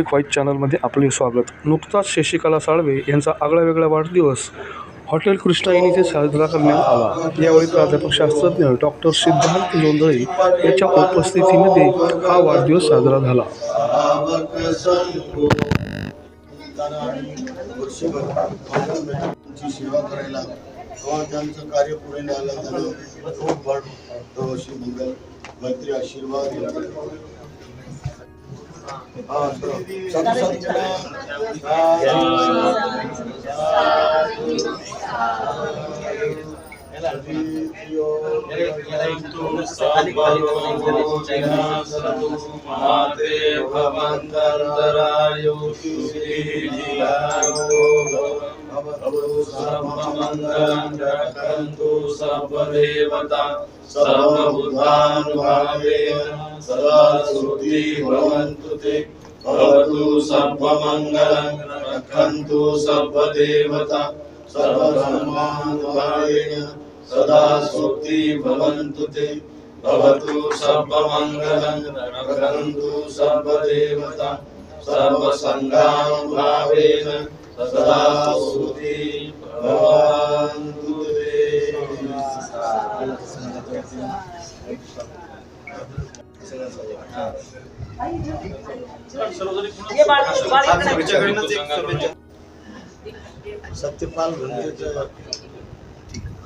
Public white चॅनलमध्ये आपले स्वागत. नुकताच शशिकला साळवे यांचा आगळा वेगळा वाढदिवस. हॉटेल कृष्णाईन इथे साजरा करण्यात आला. यावेळी प्राध्यापक शास्त्रज्ञ डॉक्टर सिद्धार्थ जोंधळे यांच्या उपस्थितीमध्ये हा वाढदिवस साजरा झाला. सेवा करायला त्यांचं कार्य पुढे न्यायला झालं खूप वाढ अशी मंगल मैत्री आशीर्वाद 사두 사두 사두 사두 सर्वदेवता सर्वबुद्धानुभावेन सदा सुखी भवन्तु ते भवतु सर्वमङ्गलं रक्षन्तु सर्वदेवता सर्वधर्मानुभावेन सदा सुखी भवन्तु ते भवतु सर्वमङ्गलं रक्षन्तु सर्वदेवता सर्वसङ्गानुभावेन सदा सुखी भवन्तु ते सत्यपाल भंतेचं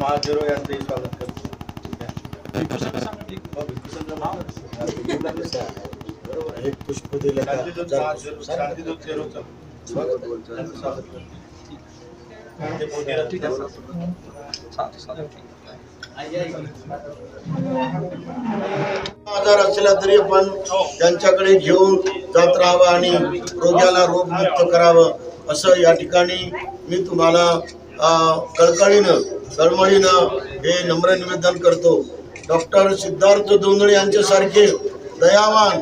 महाचेरो यांचंही स्वागत करतो. एक पुष्प दिलं? शांतिदूत स्वागत. आजार असला तरी आपण त्यांच्याकडे घेऊन जात राहावं आणि रोग्याला रोगमुक्त करावं. असं या ठिकाणी मी तुम्हाला कळकळीनं तळमळीनं हे नम्र निवेदन करतो. डॉक्टर सिद्धार्थ दोंदळे यांच्यासारखे दयावान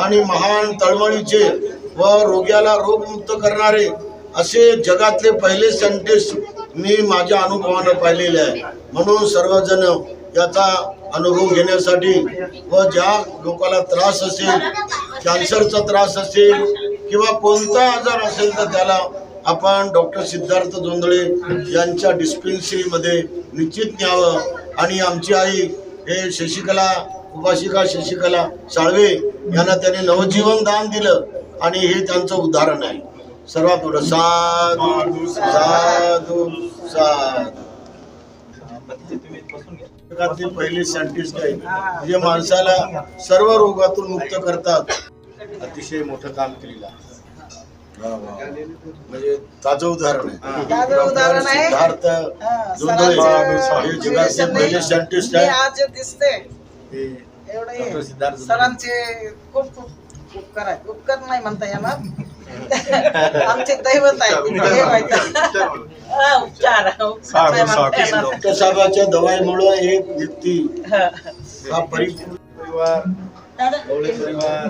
आणि महान तळमळीचे व रोग्याला रोगमुक्त करणारे असे जगातले पहिले सायंटिस्ट मी माझ्या अनुभवानं पाहिलेले आहे. म्हणून सर्वजण याचा अनुभव घेण्यासाठी व ज्या लोकाला त्रास असेल कॅन्सरचा त्रास असेल किंवा कोणता आजार असेल तर त्याला आपण डॉक्टर सिद्धार्थ जोंधळे यांच्या डिस्पेन्सरीमध्ये निश्चित न्यावं. आणि आमची आई हे शशिकला उपाशिका शशिकला साळवे यांना त्यांनी नवजीवन दान दिलं. आणि हे त्यांचं उदाहरण आहे. सर्वात पुढं साधू साधू साधू. पहिले सायंटिस्ट आहे. जे माणसाला सर्व रोगातून मुक्त करतात. अतिशय मोठं काम केलेलं आहे. म्हणजे ताजं उदाहरण आहे ताजं उदाहरण आहे. सिद्धार्थ हा, जोंधळे सरांचे हे जगातले पहिले सायंटिस्ट मी आहे आज जे दिसते एवढं डॉक्टर हे. सिद्धार्थ जोंधळे. सरांचे खूप खूप उपकार आहेत उपकार नाही म्हणता येणार आमचे दैवत आहे. हा, उपचार उपकार नाही म्हणता येणार. डॉक्टर साहेबाच्या दवाईमुळे एक व्यक्ती हा. हा परिपूर्ण परिवार गवळे परिवार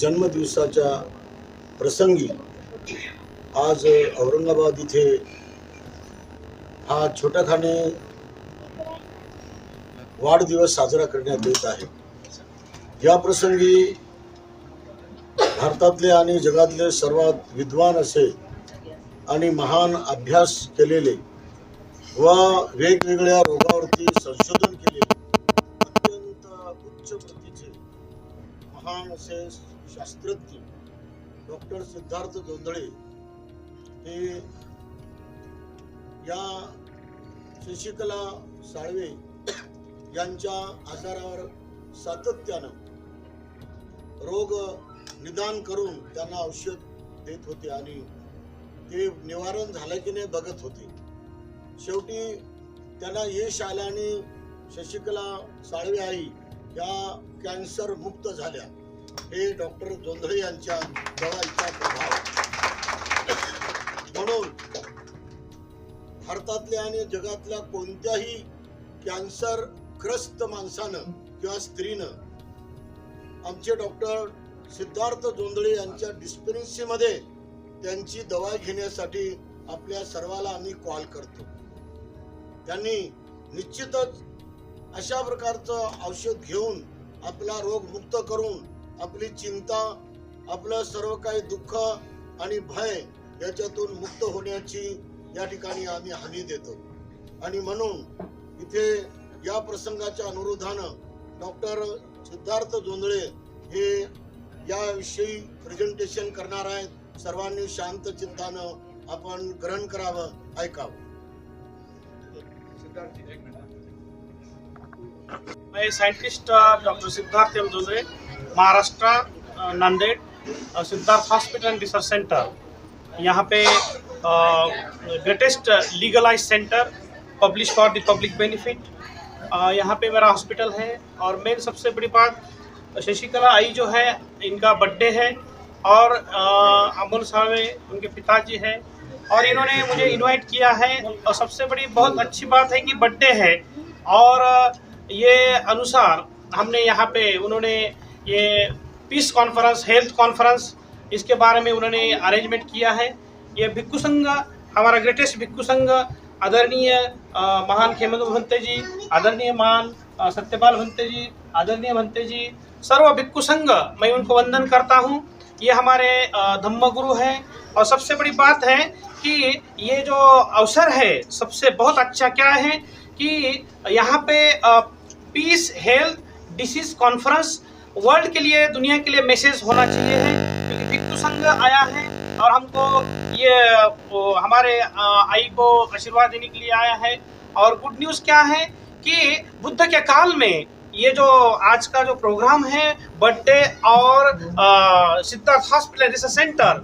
जन्मदिवसाच्या प्रसंगी आज औरंगाबाद इथे हा छोटाखाने वाढदिवस साजरा करण्यात येत आहे. या प्रसंगी भारतातले आणि जगातले सर्वात विद्वान असे आणि महान अभ्यास केलेले व वेगवेगळ्या रोगावरती संशोधन केलेले अत्यंत उच्च प्रतीचे महान असे शास्त्रज्ञ डॉक्टर सिद्धार्थ जोंधळे हे या शशिकला साळवे यांच्या आजारावर सातत्यानं रोग निदान करून त्यांना औषध देत होते आणि ते निवारण झालं की नाही बघत होते. शेवटी त्यांना यश आलं आणि शशिकला साळवे आई या कॅन्सर मुक्त झाल्या. हे डॉक्टर जोंधळे यांच्या दवाईचा प्रभाव. म्हणून भारतातल्या आणि जगातल्या कोणत्याही कॅन्सर ग्रस्त माणसानं किंवा स्त्रीनं आमचे डॉक्टर सिद्धार्थ जोंधळे यांच्या डिस्पेन्सरीमध्ये त्यांची दवा घेण्यासाठी आपल्या सर्वाला आम्ही कॉल करतो. त्यांनी निश्चितच अशा प्रकारचं औषध घेऊन आपला रोग मुक्त करून आपली चिंता आपलं सर्व काही दुःख आणि भय याच्यातून मुक्त होण्याची या ठिकाणी आम्ही हानी देतो. आणि म्हणून इथे या प्रसंगाच्या अनुरोधानं डॉक्टर सिद्धार्थ जोंधळे हे याविषयी प्रेझेंटेशन करणार आहेत. सर्वांनी शांत चित्तानं आपण ग्रहण करावं, ऐकावं. मैं scientist doctor Siddharth M. Jondhale Maharashtra Nanded Siddharth hospital and research centre यहाँ पे greatest legalise centre publish for the public benefit यहाँ पे मेरा हॉस्पिटल है और मेन सबसे बड़ी बात शशिकला आई जो है, इनका बर्थडे है और अमोल सावे उनके पिताजी हैं और इन्होंने मुझे इनवाइट किया है और सबसे बड़ी बहुत अच्छी बात है कि बर्थडे है और ये अनुसार हमने यहाँ पे उन्होंने ये पीस कॉन्फ्रेंस हेल्थ कॉन्फ्रेंस इसके बारे में उन्होंने अरेंजमेंट किया है। ये भिक्खू संघ, हमारा ग्रेटेस्ट भिक्खू संघ, आदरणीय महान खेमंत भंते जी, आदरणीय महान सत्यपाल भंते जी, आदरणीय भंते जी सर्व भिक्खू संघ मैं उनको वंदन करता हूँ। ये हमारे धम्म गुरु हैं। और सबसे बड़ी बात है कि ये जो अवसर है, सबसे बहुत अच्छा क्या है कि यहाँ पे peace health disease conference world के लिए, दुनिया के लिए मैसेज होना चाहिए है। क्योंकि भिक्खु संघ आया है और हमको ये हमारे आई को आशीर्वाद देने के लिए आया है। और गुड न्यूज़ क्या है कि बुद्ध के काल में ये जो आज का जो प्रोग्राम है बर्थडे और सिद्धार्थ हॉस्पिटल रिसर्च सेंटर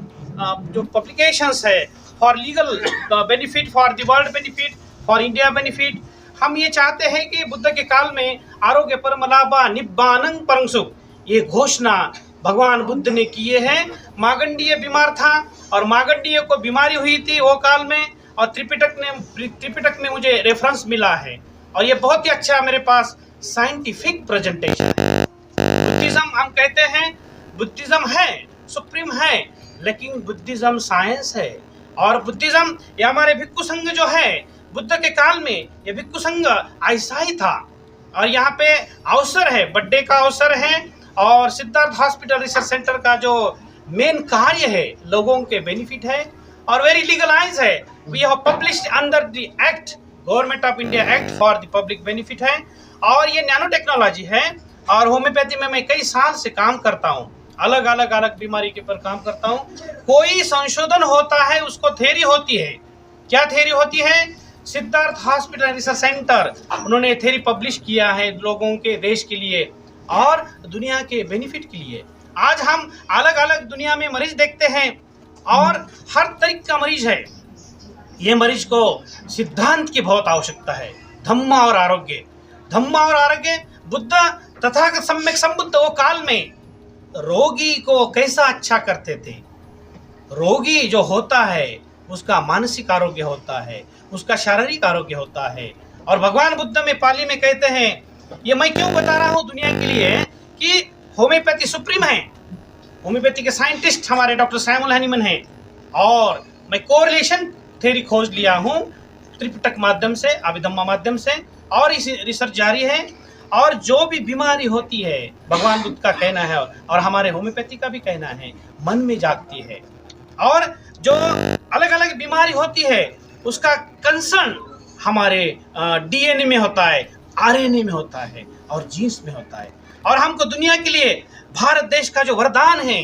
जो पब्लिकेशंस है for legal benefit for the world benefit for India benefit हम ये चाहते हैं कि बुद्ध के काल में आरोग्य परमलाभा निब्बानंग परंसुख ये घोषणा भगवान बुद्ध ने किए हैं। मागंडीय बीमार था और मागंडीय को बीमारी हुई थी वो काल में और त्रिपिटक ने, त्रिपिटक में मुझे रेफरेंस मिला है। और ये बहुत ही अच्छा मेरे पास। साइंटिफिक प्रेजेंटेशन है बुद्धिज्म हम कहते हैं बुद्धिज्म है सुप्रीम है, लेकिन बुद्धिज्म साइंस है। और बुद्धिज्म ये हमारे भिक्खु संघ जो है, बुद्ध के काल में ये भिक्खु संघ ऐसा ही था। और यहाँ पे अवसर है बर्थडे का अवसर है, और सिद्धार्थ हॉस्पिटल रिसर्च सेंटर का जो मेन कार्य है, लोगों के बेनिफिट है, और वेरी लीगलाइज है। We have published under the act government of India act for the public benefit है, और ये नैनो टेक्नोलॉजी है, और होम्योपैथी में मैं कई साल से काम करता हूँ। अलग अलग अलग बीमारी के पर काम करता हूँ। कोई संशोधन होता है, उसको थेरी होती है। क्या थेरी होती है? सिद्धार्थ हॉस्पिटल रिसर्च सेंटर, उन्होंने थेरी पब्लिश किया है लोगों के, देश के लिए, और दुनिया के बेनिफिट के लिए। आज हम अलग अलग दुनिया में मरीज़ देखते हैं, और हर तरीके का मरीज़ है। ये मरीज़ को सिद्धांत की बहुत आवश्यकता है, धम्म और आरोग्य। धम्म और आरोग्य, बुद्ध तथा सम्यक संबुद्ध वो काल में रोगी को कैसा अच्छा करते थे? रोगी जो होता है, उसका मानसिक आरोग्य होता है, उसका शारीरिक आरोग्य होता है। और भगवान बुद्ध में पाली में कहते हैं, ये मैं क्यों बता रहा हूँ दुनिया के लिए कि होम्योपैथी सुप्रीम है। होम्योपैथी के साइंटिस्ट हमारे डॉक्टर सैमुल हनीमन हैं। और मैं कोरिलेशन थ्योरी खोज लिया हूँ, त्रिपिटक माध्यम से अभिधम्मा माध्यम से, और इस रिसर्च जारी है, और जो भी बीमारी होती है, भगवान बुद्ध का कहना है, और हमारे होम्योपैथी का भी कहना है, मन में जागती है। और जो अलग अलग बीमारी होती है, उसका कंसर्न हमारे डीएनए में होता है आरएनए में होता है, और जीन्स में होता है। और हमको दुनिया के लिए, भारत देश का जो वरदान है,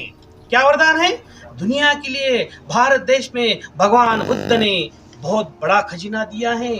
क्या वरदान है? दुनिया के लिए भारत देश में भगवान बुद्ध ने बहुत बड़ा खजीना दिया है।